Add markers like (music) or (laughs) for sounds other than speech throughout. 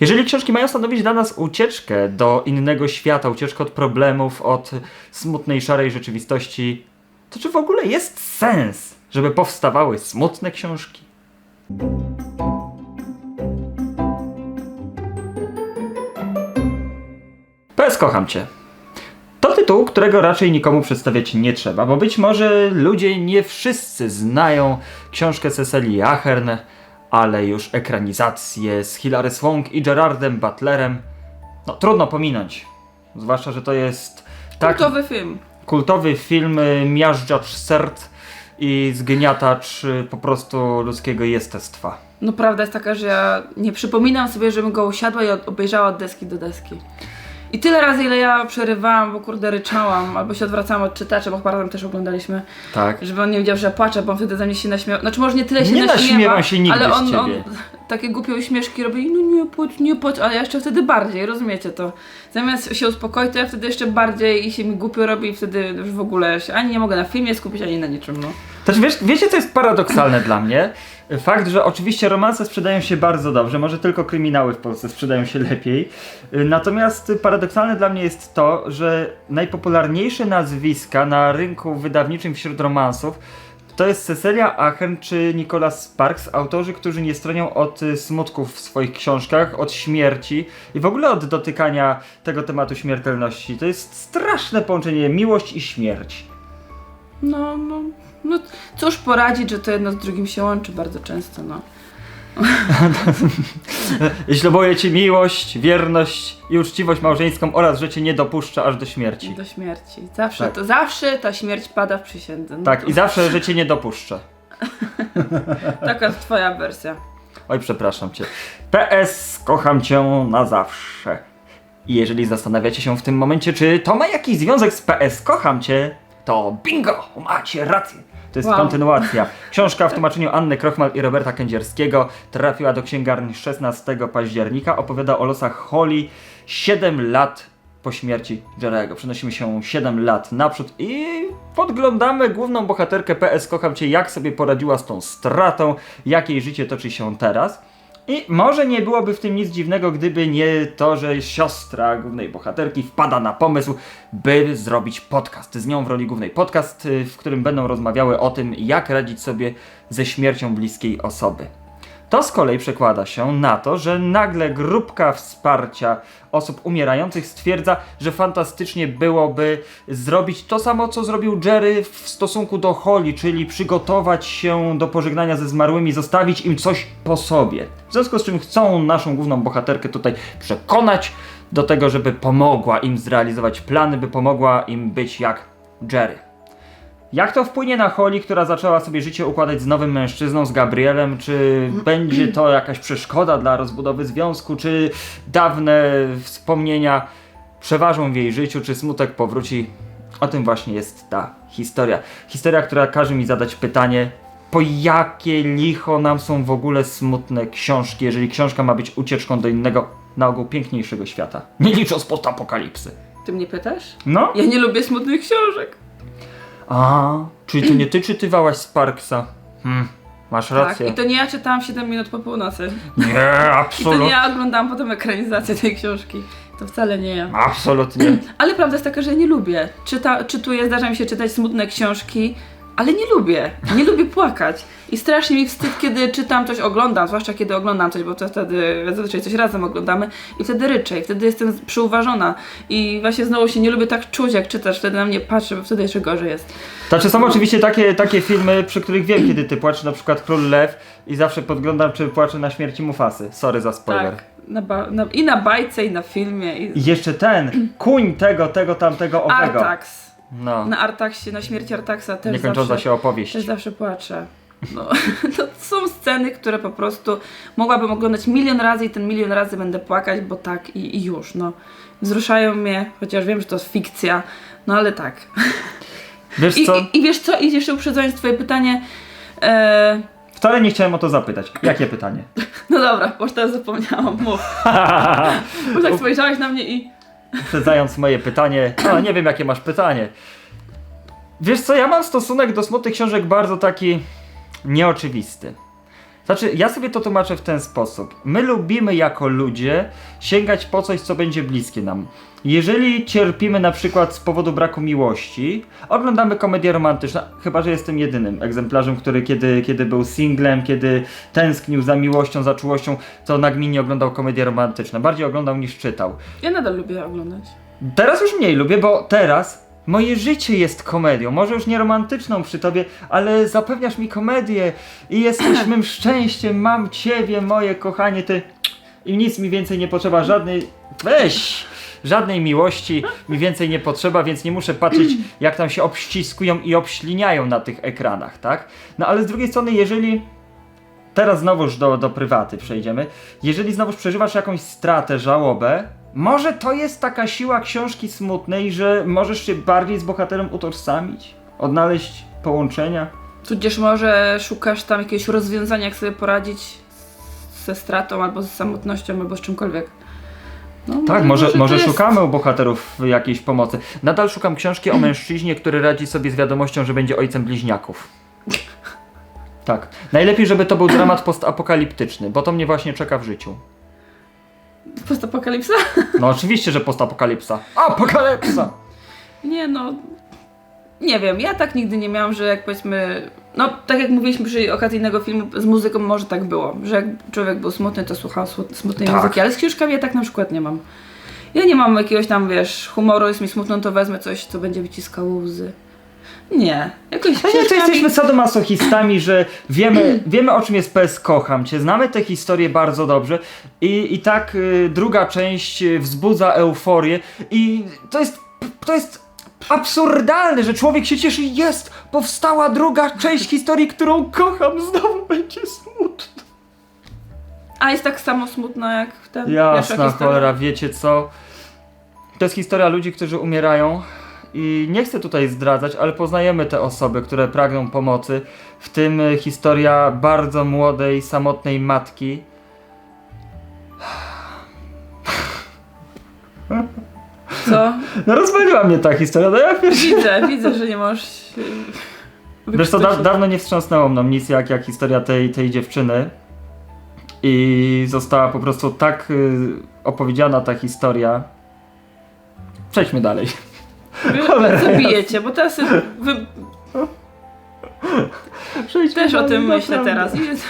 Jeżeli książki mają stanowić dla nas ucieczkę do innego świata, ucieczkę od problemów, od smutnej, szarej rzeczywistości, to czy w ogóle jest sens, żeby powstawały smutne książki? PS kocham cię. To tytuł, którego raczej nikomu przedstawiać nie trzeba, bo być może ludzie nie wszyscy znają książkę Cecilii Ahern, ale już ekranizację z Hilary Swank i Gerardem Butlerem. No trudno pominąć. Zwłaszcza, że to jest tak Kultowy film. kultowy film y, miażdżacz serd i zgniatacz y, po prostu ludzkiego jestestwa. No prawda jest taka, że ja nie przypominam sobie, żebym go usiadła i obejrzała od deski do deski. I tyle razy, ile ja przerywałam, bo kurde ryczałam, albo się odwracałam od czytaczy, bo chyba razem też oglądaliśmy, Tak. żeby on nie wiedział, że ja płaczę, bo on wtedy ze mnie się naśmiał. Znaczy może nie tyle się Nie naśmiewa, się nigdy ale z on, on takie głupie uśmieszki robi, no nie płacz, nie płacz, ale ja jeszcze wtedy bardziej, rozumiecie to. Zamiast się uspokoić, to ja wtedy jeszcze bardziej i się mi głupio robi i wtedy już w ogóle się ani nie mogę na filmie skupić, ani na niczym, no. Znaczy, wiesz, wiecie, co jest paradoksalne dla mnie? Fakt, że oczywiście romanse sprzedają się bardzo dobrze, może tylko kryminały w Polsce sprzedają się lepiej. Natomiast paradoksalne dla mnie jest to, że najpopularniejsze nazwiska na rynku wydawniczym wśród romansów to jest Cecilia Ahern czy Nicholas Sparks, autorzy, którzy nie stronią od smutków w swoich książkach, od śmierci i w ogóle od dotykania tego tematu śmiertelności. To jest straszne połączenie miłość i śmierć. No, no, no cóż poradzić, że to jedno z drugim się łączy bardzo często, no. (laughs) Ślubuję ci miłość, wierność i uczciwość małżeńską oraz, że cię nie dopuszczę aż do śmierci. Do śmierci. Zawsze, Tak. to, zawsze ta śmierć pada w przysiędze. No Tak, to- i zawsze, że cię nie dopuszczę. (laughs) Taka jest twoja wersja. Oj, przepraszam cię. PS, kocham cię na zawsze. I jeżeli zastanawiacie się w tym momencie, czy to ma jakiś związek z PS, kocham cię, to bingo, macie rację. To jest Wow. kontynuacja. (laughs) Książka w tłumaczeniu Anny Krochmal i Roberta Kędzierskiego trafiła do księgarni 16 października. Opowiada o losach Holly 7 lat po śmierci Jerego. Przenosimy się 7 lat naprzód i podglądamy główną bohaterkę PS Kocham Cię, jak sobie poradziła z tą stratą, jak jej życie toczy się teraz. I może nie byłoby w tym nic dziwnego, gdyby nie to, że siostra głównej bohaterki wpada na pomysł, by zrobić podcast. Z nią w roli głównej podcast, y, w którym będą rozmawiały o tym, jak radzić sobie ze śmiercią bliskiej osoby. To z kolei przekłada się na to, że nagle grupka wsparcia osób umierających stwierdza, że fantastycznie byłoby zrobić to samo, co zrobił Jerry w stosunku do Holly, czyli przygotować się do pożegnania ze zmarłymi, zostawić im coś po sobie. W związku z czym chcą naszą główną bohaterkę tutaj przekonać do tego, żeby pomogła im zrealizować plany, by pomogła im być jak Jerry. Jak to wpłynie na Holly, która zaczęła sobie życie układać z nowym mężczyzną, z Gabrielem? Czy będzie to jakaś przeszkoda dla rozbudowy związku? Czy dawne wspomnienia przeważą w jej życiu? Czy smutek powróci? O tym właśnie jest ta historia. Historia, która każe mi zadać pytanie, po jakie licho nam są w ogóle smutne książki, jeżeli książka ma być ucieczką do innego, na ogół piękniejszego świata. Nie licząc postapokalipsy. Ty mnie pytasz? No? Ja nie lubię smutnych książek. A, czyli to nie ty czytywałaś Sparksa? Hmm, masz Tak, rację. i to nie ja czytałam 7 minut po północy. Nie, (laughs) I to nie ja oglądałam potem ekranizację tej książki. To wcale nie ja. Absolutnie. (clears throat) Ale prawda jest taka, że nie lubię. Czyta, czytuję, zdarza mi się czytać smutne książki, ale nie lubię. Nie lubię płakać. I strasznie mi wstyd, kiedy czytam coś, oglądam, zwłaszcza kiedy oglądam coś, bo to wtedy zazwyczaj coś razem oglądamy i wtedy ryczę, i wtedy jestem przyuważona. I właśnie znowu się nie lubię tak czuć, jak czytasz, wtedy na mnie patrzy, bo wtedy jeszcze gorzej jest. Znaczy są oczywiście takie, takie filmy, przy których wiem kiedy ty płaczesz, na przykład Król Lew i zawsze podglądam czy płacze na śmierci Mufasy. Sorry za spoiler. Tak. Na na, I na bajce, i na filmie, i I jeszcze ten, kuń tego, tego, tamtego, owego. Artax. No, Na Artaxie, na śmierci Artaxa też niekończąca zawsze... się opowieść. Też zawsze płaczę. No, (laughs) to są sceny, które po prostu mogłabym oglądać milion razy i ten milion razy będę płakać, bo tak i, i już, no. Wzruszają mnie, chociaż wiem, że to jest fikcja, no ale tak. (laughs) Wiesz I, co? i, i wiesz co, i jeszcze uprzedzając twoje pytanie, e, Wcale nie chciałem o to zapytać. Jakie pytanie? (laughs) no dobra, bo już teraz zapomniałam, mów. Bo tak spojrzałeś na mnie i... Uprzedzając moje pytanie, no nie wiem jakie masz pytanie. Wiesz co, ja mam stosunek do smutnych książek bardzo taki nieoczywisty. Znaczy, ja sobie to tłumaczę w ten sposób. My lubimy jako ludzie sięgać po coś, co będzie bliskie nam. Jeżeli cierpimy na przykład z powodu braku miłości, oglądamy komedię romantyczną, chyba że jestem jedynym egzemplarzem, który kiedy, kiedy był singlem, kiedy tęsknił za miłością, za czułością, to nagminnie oglądał komedie romantyczne. Bardziej oglądał niż czytał. Ja nadal lubię oglądać. Teraz już mniej lubię, bo teraz moje życie jest komedią. Może już nie romantyczną przy tobie, ale zapewniasz mi komedię i jesteś mym szczęściem. Mam ciebie, moje kochanie, ty. I nic mi więcej nie potrzeba, żadnej. Weź! Żadnej miłości mi więcej nie potrzeba, więc nie muszę patrzeć, jak tam się obściskują i obśliniają na tych ekranach, tak? No ale z drugiej strony, jeżeli teraz znowuż do, do prywaty przejdziemy. Jeżeli znowuż przeżywasz jakąś stratę, żałobę, może to jest taka siła książki smutnej, że możesz się bardziej z bohaterem utożsamić, odnaleźć połączenia. Tudzież może szukasz tam jakiegoś rozwiązania, jak sobie poradzić ze stratą, albo z samotnością, albo z czymkolwiek. No, Tak, może, to może jest- szukamy u bohaterów jakiejś pomocy. Nadal szukam książki o mężczyźnie, który radzi sobie z wiadomością, że będzie ojcem bliźniaków. Tak. Najlepiej, żeby to był dramat postapokaliptyczny, bo to mnie właśnie czeka w życiu. Postapokalipsa? No oczywiście, że postapokalipsa. Apokalipsa! Nie no. Nie wiem, ja tak nigdy nie miałam, że jak powiedzmy. No, tak jak mówiliśmy przy okazji innego filmu, z muzyką może tak było, że jak człowiek był smutny, to słuchał smu- smutnej Tak. muzyki, ale z książkami ja tak na przykład nie mam. Ja nie mam jakiegoś tam, wiesz, humoru, jest mi smutno, to wezmę coś, co będzie wyciskało łzy. Nie, jakoś No nie, to książkami- jesteśmy sadomasochistami, że wiemy, wiemy o czym jest PS Kocham Cię, znamy tę historię bardzo dobrze i, i tak y, druga część y, wzbudza euforię i to jest, to jest absurdalne, że człowiek się cieszy, jest, powstała druga część historii, którą kocham, znowu będzie smutno. A jest tak samo smutna jak pierwsza Jasna cholera, wiecie co? To jest historia ludzi, którzy umierają i nie chcę tutaj zdradzać, ale poznajemy te osoby, które pragną pomocy, w tym historia bardzo młodej, samotnej matki. Co? No rozwaliła mnie ta historia, no ja wiesz. Widzę, widzę, że nie możesz. Wiesz to da dawno nie wstrząsnęło mną nic jak, jak historia tej, tej dziewczyny i została po prostu tak y, opowiedziana ta historia. Przejdźmy dalej. Wy zabijecie, bo teraz wy Przejdźmy też o dalej, tym myślę naprawdę. teraz. Jest...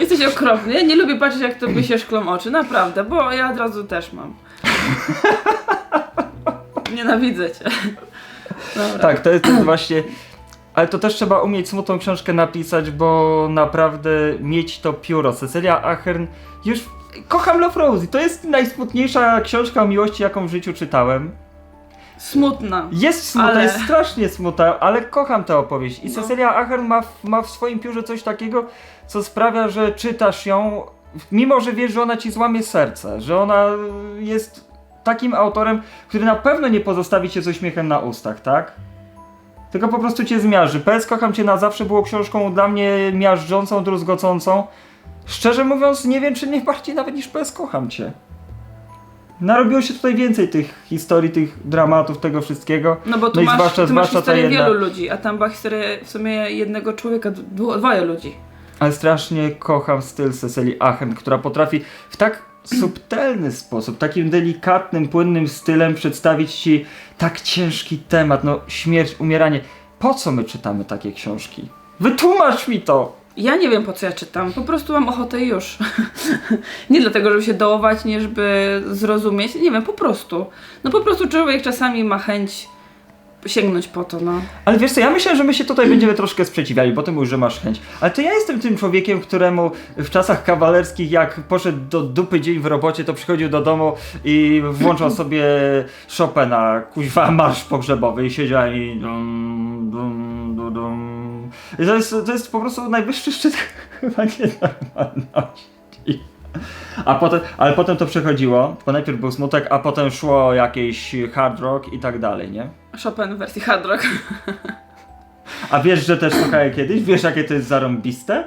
Jesteś okropny. Ja nie lubię patrzeć, jak tobie się szklą oczy, naprawdę, bo ja od razu też mam. (laughs) Nienawidzę cię. Dobra. Tak, to jest, to jest właśnie. Ale to też trzeba umieć smutną książkę napisać, bo naprawdę mieć to pióro. Cecilia Achern już. Kocham Love Rosie. To jest najsmutniejsza książka o miłości, jaką w życiu czytałem. Smutna. Jest smutna, Ale- jest strasznie smutna, ale kocham tę opowieść. I No. Cecilia Achern ma, w- ma w swoim piórze coś takiego, co sprawia, że czytasz ją, mimo że wiesz, że ona ci złamie serce, że ona jest takim autorem, który na pewno nie pozostawi cię z uśmiechem na ustach, tak? Tylko po prostu cię zmiażdży. PS Kocham Cię na zawsze było książką dla mnie miażdżącą, druzgocącą. Szczerze mówiąc, nie wiem, czy nie bardziej nawet niż PS Kocham Cię. Narobiło się tutaj więcej tych historii, tych dramatów, tego wszystkiego. No bo tu No masz, zwłaszcza- tu masz zwłaszcza historię wielu ludzi, a tam była historia w sumie jednego człowieka, dwo, dwoje ludzi. Ale strasznie kocham styl Cecily Achern, która potrafi w tak subtelny sposób, takim delikatnym, płynnym stylem przedstawić ci tak ciężki temat, no śmierć, umieranie. Po co my czytamy takie książki? Wytłumacz mi to! Ja nie wiem po co ja czytam, po prostu mam ochotę już. (laughs) nie dlatego, żeby się dołować, nie żeby zrozumieć, nie wiem, po prostu. No po prostu człowiek czasami ma chęć sięgnąć po to, no. Ale wiesz co, ja myślę, że my się tutaj będziemy troszkę sprzeciwiali, bo ty mówisz, że masz chęć. Ale to ja jestem tym człowiekiem, któremu w czasach kawalerskich, jak poszedł do dupy dzień w robocie, to przychodził do domu i włączał (laughs) sobie Chopina, kuźwa, marsz pogrzebowy i siedział i dum, dum, dum, dum. I to jest, to jest po prostu najwyższy szczyt (laughs) chyba nienormalności. A potem, ale potem to przechodziło, bo najpierw był smutek, a potem szło jakieś hard rock i tak dalej, nie? Chopin w wersji hard rock. A wiesz, że też słuchałem kiedyś? Wiesz, jakie to jest zarąbiste?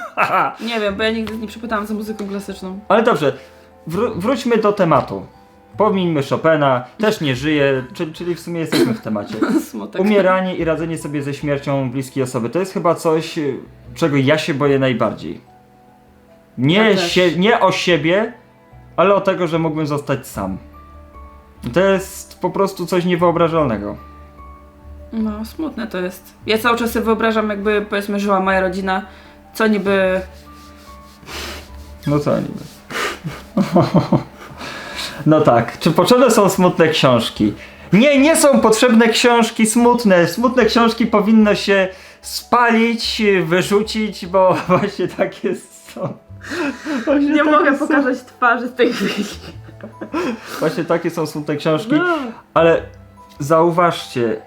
(laughs) nie wiem, bo ja nigdy nie przypytałam za muzyką klasyczną. Ale dobrze, wró- wróćmy do tematu. Pomińmy Chopina, też nie żyje, czyli, czyli w sumie jesteśmy w temacie. (laughs) Smutek. Umieranie i radzenie sobie ze śmiercią bliskiej osoby to jest chyba coś, czego ja się boję najbardziej. Nie, Ja też. sie, nie o siebie, ale o tego, że mógłbym zostać sam. To jest po prostu coś niewyobrażalnego. No, smutne to jest. Ja cały czas sobie wyobrażam, jakby powiedzmy żyła moja rodzina, co niby. No co niby. No tak, czy potrzebne są smutne książki? Nie, nie są potrzebne książki smutne. Smutne książki powinno się spalić, wyrzucić, bo (laughs) właśnie takie są. Właśnie Nie takie mogę są. pokazać twarzy z tej chwili. Właśnie takie są smutne książki. No. Ale zauważcie,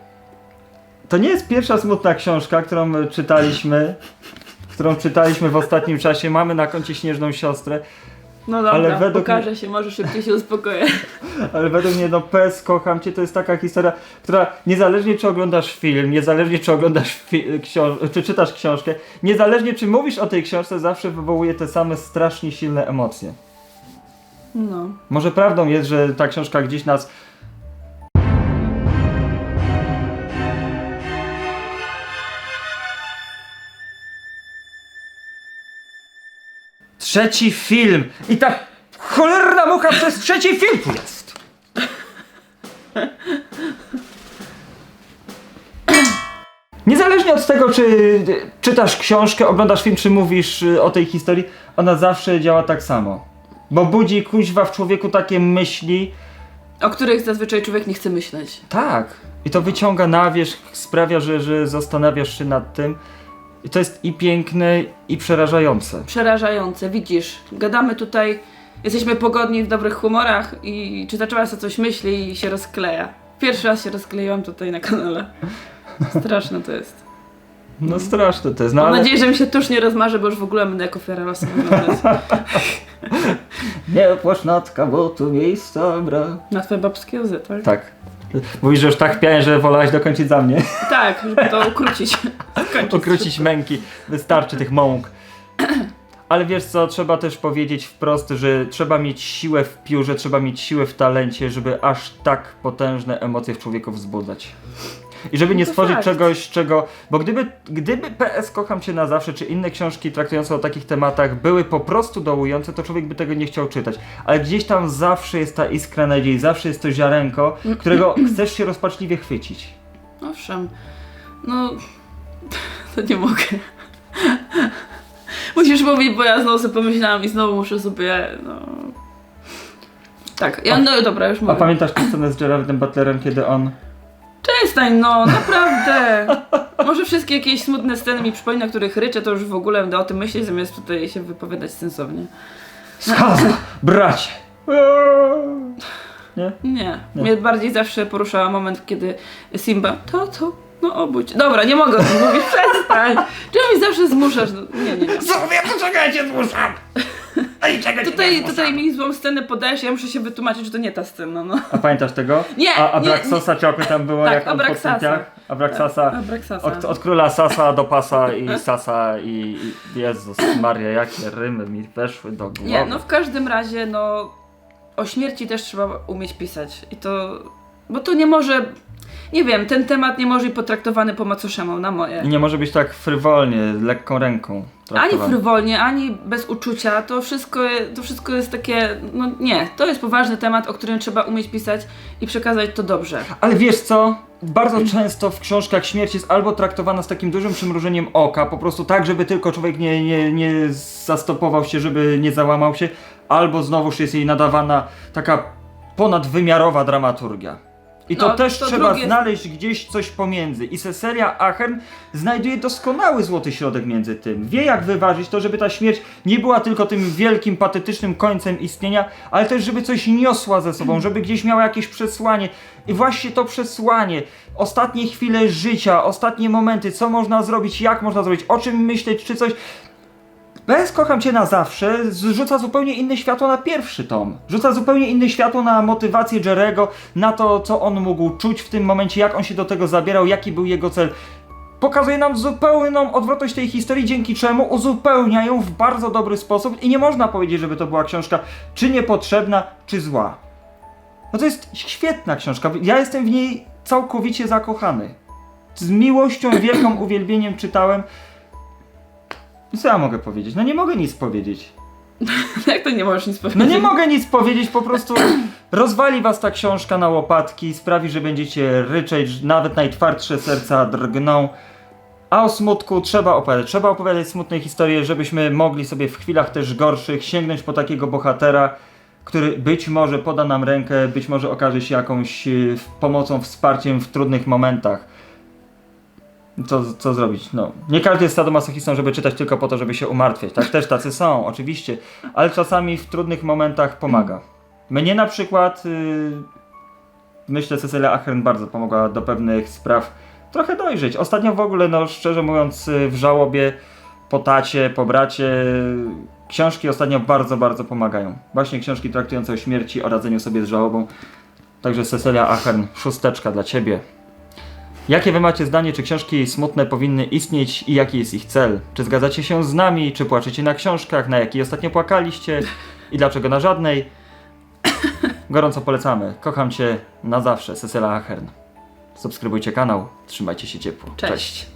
to nie jest pierwsza smutna książka, którą czytaliśmy, którą czytaliśmy w ostatnim czasie. Mamy na koncie Śnieżną Siostrę, No dobra, Ale według pokażę się, może szybciej się uspokoję. (laughs) ale według mnie no PS Kocham Cię to jest taka historia, która niezależnie czy oglądasz film, niezależnie czy oglądasz czy czytasz książkę, niezależnie czy mówisz o tej książce, zawsze wywołuje te same strasznie silne emocje. No. Może prawdą jest, że ta książka gdzieś nas Trzeci film! I ta cholerna mucha przez trzeci film tu jest! Niezależnie od tego, czy czytasz książkę, oglądasz film, czy mówisz y, o tej historii, ona zawsze działa tak samo. Bo budzi kuźwa w człowieku takie myśli. O których zazwyczaj człowiek nie chce myśleć. Tak. I to wyciąga na wierzch, sprawia, że, że zastanawiasz się nad tym. I to jest i piękne, i przerażające. Przerażające, widzisz. Gadamy tutaj, jesteśmy pogodni w dobrych humorach i czy zaczęła sobie coś myśli i się rozkleja. Pierwszy raz się rozkleiłam tutaj na kanale. Straszne to jest. No straszne to jest. No Mam ale nadzieję, że mi się tuż nie rozmarzy, bo już w ogóle będę jako ofiara losu (laughs) nie płacz natka, bo tu miejsca brak. Na twoje babskie łzy, tak? Tak. Mówisz, że już tak piałem, że wolałaś dokończyć za mnie. Tak, żeby to ukrócić. Skończyć. Ukrócić męki. Wystarczy tych mąk. Ale wiesz co, trzeba też powiedzieć wprost, że trzeba mieć siłę w piórze, trzeba mieć siłę w talencie, żeby aż tak potężne emocje w człowieku wzbudzać. I żeby nie to stworzyć fakt. czegoś, czego. Bo gdyby, gdyby PS Kocham Cię na zawsze, czy inne książki traktujące o takich tematach były po prostu dołujące, to człowiek by tego nie chciał czytać. Ale gdzieś tam zawsze jest ta iskra nadziei, zawsze jest to ziarenko, którego (clears throat) chcesz się rozpaczliwie chwycić. Owszem. No, to nie mogę. (laughs) Musisz mówić, bo ja znowu sobie pomyślałam i znowu muszę sobie, no... Tak, ja, no dobra, już A mówię. pamiętasz tę scenę z Gerardem Butlerem, kiedy on. Przestań, no, naprawdę. Może wszystkie jakieś smutne sceny mi przypomina, których ryczę, to już w ogóle będę o tym myśleć, zamiast tutaj się wypowiadać sensownie. Skaza! Bracie! Nie? Nie. Nie. Mnie bardziej zawsze poruszała moment, kiedy Simba, to co? No obudź. Dobra, nie mogę o tym mówić, przestań. Czemu mi zawsze zmuszasz? No, nie, nie, nie. Sobie poczekajcie, zmuszam! Tutaj, tutaj mi złą scenę podajesz, ja muszę się wytłumaczyć, że to nie ta scena, no. A pamiętasz tego? Nie, A nie, Abraxosa ciokły tam było Tak, jak on po Abraxasa. Abraxasa. Abraxasa. Od, od króla Sasa do pasa i Sasa i, i Jezus Maria, jakie rymy mi weszły do głowy. Nie, no w każdym razie, no o śmierci też trzeba umieć pisać. I to, bo to nie może, nie wiem, ten temat nie może być potraktowany po macoszemu, na moje. I nie może być tak frywolnie, lekką ręką Ani frywolnie, ani bez uczucia, to wszystko, to wszystko jest takie, no nie, to jest poważny temat, o którym trzeba umieć pisać i przekazać to dobrze. Ale wiesz co? Bardzo często w książkach śmierć jest albo traktowana z takim dużym przymrużeniem oka, po prostu tak, żeby tylko człowiek nie, nie, nie zastopował się, żeby nie załamał się, albo znowuż jest jej nadawana taka ponadwymiarowa dramaturgia. I to No, też to trzeba drugie- znaleźć gdzieś coś pomiędzy. I seria Aachen znajduje doskonały złoty środek między tym. Wie jak wyważyć to, żeby ta śmierć nie była tylko tym wielkim, patetycznym końcem istnienia, ale też żeby coś niosła ze sobą, żeby gdzieś miała jakieś przesłanie. I właśnie to przesłanie, ostatnie chwile życia, ostatnie momenty, co można zrobić, jak można zrobić, o czym myśleć, czy coś. Bez Kocham Cię na zawsze rzuca zupełnie inne światło na pierwszy tom. Rzuca zupełnie inne światło na motywację Jerego, na to, co on mógł czuć w tym momencie, jak on się do tego zabierał, jaki był jego cel. Pokazuje nam zupełną odwrotność tej historii, dzięki czemu uzupełnia ją w bardzo dobry sposób i nie można powiedzieć, żeby to była książka czy niepotrzebna, czy zła. No to jest świetna książka. Ja jestem w niej całkowicie zakochany. Z miłością, wielką uwielbieniem czytałem. Co ja mogę powiedzieć? No nie mogę nic powiedzieć. (laughs) Jak to nie możesz nic No powiedzieć? nie mogę nic powiedzieć, po prostu rozwali was ta książka na łopatki, sprawi, że będziecie ryczeć, nawet najtwardsze serca drgną. A o smutku trzeba opowiadać. Trzeba opowiadać smutne historie, żebyśmy mogli sobie w chwilach też gorszych sięgnąć po takiego bohatera, który być może poda nam rękę, być może okaże się jakąś y, pomocą, wsparciem w trudnych momentach. Co, co zrobić? No, nie każdy jest sadomasochistą, żeby czytać tylko po to, żeby się umartwiać. Tak też tacy są, oczywiście, ale czasami w trudnych momentach pomaga. Mnie na przykład, y, myślę, Cecilia Achern bardzo pomogła do pewnych spraw trochę dojrzeć. Ostatnio w ogóle, no szczerze mówiąc, y, w żałobie po tacie, po bracie, książki ostatnio bardzo, bardzo pomagają. Właśnie książki traktujące o śmierci, o radzeniu sobie z żałobą. Także Cecilia Achern, szósteczka dla Ciebie. Jakie wy macie zdanie, czy książki smutne powinny istnieć i jaki jest ich cel? Czy zgadzacie się z nami, czy płaczecie na książkach, na jakiej ostatnio płakaliście i dlaczego na żadnej? Gorąco polecamy. Kocham Cię na zawsze, Cecilia Achern. Subskrybujcie kanał, trzymajcie się ciepło. Cześć.